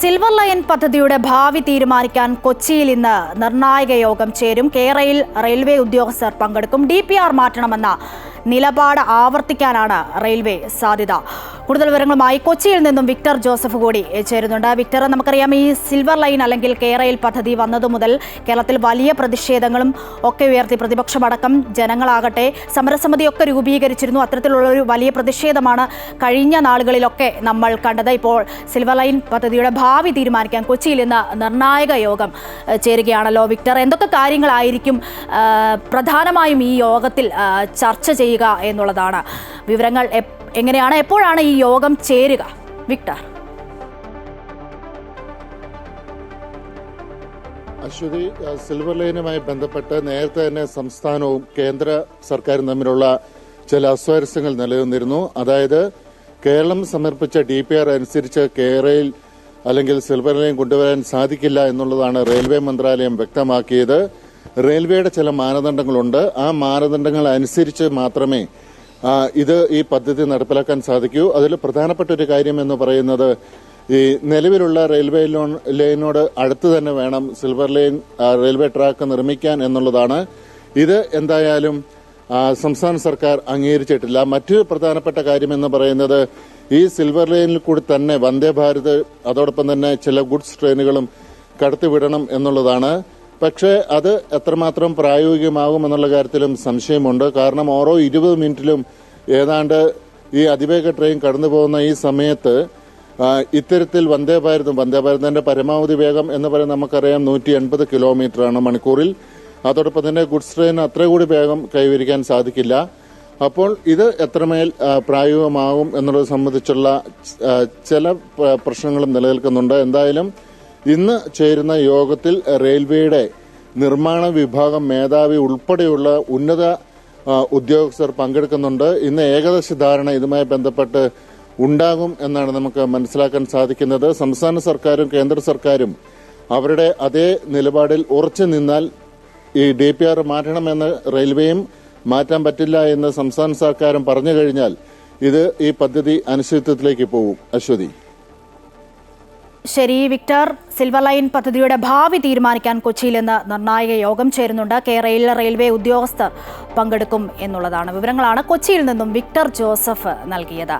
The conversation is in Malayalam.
സിൽവർ ലൈൻ പദ്ധതിയുടെ ഭാവി തീരുമാനിക്കാൻ കൊച്ചിയിൽ ഇന്ന് നിർണായക യോഗം ചേരും. കേരളയിൽ റെയിൽവേ ഉദ്യോഗസ്ഥർ പങ്കെടുക്കും. ഡി മാറ്റണമെന്ന നിലപാട് ആവർത്തിക്കാനാണ് റെയിൽവേ സാധ്യത. കൂടുതൽ വിവരങ്ങളുമായി കൊച്ചിയിൽ നിന്നും വിക്ടർ ജോസഫ് കൂടി ചേരുന്നുണ്ട്. വിക്ടർ നമുക്കറിയാം ഈ സിൽവർ ലൈൻ അല്ലെങ്കിൽ കേരയിൽ പദ്ധതി വന്നതു മുതൽ കേരളത്തിൽ വലിയ പ്രതിഷേധങ്ങളും ഒക്കെ ഉയർത്തി. പ്രതിപക്ഷമടക്കം ജനങ്ങളാകട്ടെ സമരസമിതിയൊക്കെ രൂപീകരിച്ചിരുന്നു. അത്തരത്തിലുള്ള ഒരു വലിയ പ്രതിഷേധമാണ് കഴിഞ്ഞ നാളുകളിലൊക്കെ നമ്മൾ കണ്ടത്. ഇപ്പോൾ സിൽവർ ലൈൻ പദ്ധതിയുടെ ഭാവി തീരുമാനിക്കാൻ കൊച്ചിയിൽ ഇന്ന് നിർണായക യോഗം ചേരുകയാണല്ലോ. വിക്ടർ എന്തൊക്കെ കാര്യങ്ങളായിരിക്കും പ്രധാനമായും ഈ യോഗത്തിൽ ചർച്ച ചെയ്യുക എന്നുള്ളതാണ്. വിവരങ്ങൾ എങ്ങനെയാണ് എപ്പോഴാണ് ഈ യോഗം ചേരുക? വിക്ടർ. അശ്വതി സിൽവർ ലൈനുമായി ബന്ധപ്പെട്ട് നേരത്തെ തന്നെ സംസ്ഥാനവും കേന്ദ്ര സർക്കാരും തമ്മിലുള്ള ചില അസ്വാരസ്യങ്ങൾ നിലനിന്നിരുന്നു. അതായത് കേരളം സമർപ്പിച്ച ഡി പി ആർ അനുസരിച്ച് കേരളയിൽ അല്ലെങ്കിൽ സിൽവർ ലൈൻ കൊണ്ടുവരാൻ സാധിക്കില്ല എന്നുള്ളതാണ് റെയിൽവേ മന്ത്രാലയം വ്യക്തമാക്കിയത്. റെയിൽവേയുടെ ചില മാനദണ്ഡങ്ങളുണ്ട്. ആ മാനദണ്ഡങ്ങൾ അനുസരിച്ച് മാത്രമേ ഇത് ഈ പദ്ധതി നടപ്പിലാക്കാൻ സാധിക്കൂ. അതിൽ പ്രധാനപ്പെട്ട ഒരു കാര്യം എന്ന് പറയുന്നത് ഈ നിലവിലുള്ള റെയിൽവേ ലൈനോട് അടുത്ത് തന്നെ വേണം സിൽവർ ലൈൻ റെയിൽവേ ട്രാക്ക് നിർമ്മിക്കാൻ എന്നുള്ളതാണ്. ഇത് എന്തായാലും സംസ്ഥാന സർക്കാർ അംഗീകരിച്ചിട്ടില്ല. മറ്റൊരു പ്രധാനപ്പെട്ട കാര്യം എന്ന് പറയുന്നത് ഈ സിൽവർ ലൈനിൽ കൂടി തന്നെ വന്ദേ ഭാരത് അതോടൊപ്പം തന്നെ ചില ഗുഡ്സ് ട്രെയിനുകളും കടത്തിവിടണം എന്നുള്ളതാണ്. പക്ഷേ അത് എത്രമാത്രം പ്രായോഗികമാകും എന്നുള്ള കാര്യത്തിലും സംശയമുണ്ട്. കാരണം ഓരോ ഇരുപത് മിനിറ്റിലും ഏതാണ്ട് ഈ അതിവേഗ ട്രെയിൻ കടന്നു പോകുന്ന ഈ സമയത്ത് ഇത്തരത്തിൽ വന്ദേ ഭാരതും വന്ദേ ഭാരതത്തിന്റെ പരമാവധി വേഗം എന്ന് പറയുന്നത് നമുക്കറിയാം നൂറ്റി എൺപത് കിലോമീറ്റർ ആണ് മണിക്കൂറിൽ. അതോടൊപ്പം തന്നെ ഗുഡ്സ് ട്രെയിൻ അത്ര കൂടി വേഗം കൈവരിക്കാൻ സാധിക്കില്ല. അപ്പോൾ ഇത് എത്രമേൽ പ്രായോഗികമാകും എന്നുള്ളത് സംബന്ധിച്ചുള്ള ചില പ്ര- പ്രശ്നങ്ങളും നിലനിൽക്കുന്നുണ്ട്. എന്തായാലും ഇന്ന് ചേരുന്ന യോഗത്തിൽ റെയിൽവേയുടെ നിർമ്മാണ വിഭാഗം മേധാവി ഉൾപ്പെടെയുള്ള ഉന്നത ഉദ്യോഗസ്ഥർ പങ്കെടുക്കുന്നുണ്ട്. ഇന്ന് ഏകദേശ ധാരണ ഇതുമായി ബന്ധപ്പെട്ട് ഉണ്ടാകും എന്നാണ് നമുക്ക് മനസ്സിലാക്കാൻ സാധിക്കുന്നത്. സംസ്ഥാന സർക്കാരും കേന്ദ്ര സർക്കാരും അവരുടെ അതേ നിലപാടിൽ ഉറച്ചു നിന്നാൽ ഈ ഡി പി ആർ മാറ്റണമെന്ന് റെയിൽവേയും മാറ്റാൻ പറ്റില്ല എന്ന് സംസ്ഥാന സർക്കാരും പറഞ്ഞു കഴിഞ്ഞാൽ ഇത് ഈ പദ്ധതി അനിശ്ചിതത്വത്തിലേക്ക് പോകും അശ്വതി. ശരി വിക്ടർ. സിൽവർ ലൈൻ പദ്ധതിയുടെ ഭാവി തീരുമാനിക്കാൻ കൊച്ചിയിൽ ഇന്ന് നിർണായക യോഗം ചേരുന്നുണ്ട്. കേരളയിൽ റെയിൽവേ ഉദ്യോഗസ്ഥർ പങ്കെടുക്കും എന്നുള്ളതാണ് വിവരങ്ങളാണ് കൊച്ചിയിൽ നിന്നും വിക്ടർ ജോസഫ് നൽകിയത്.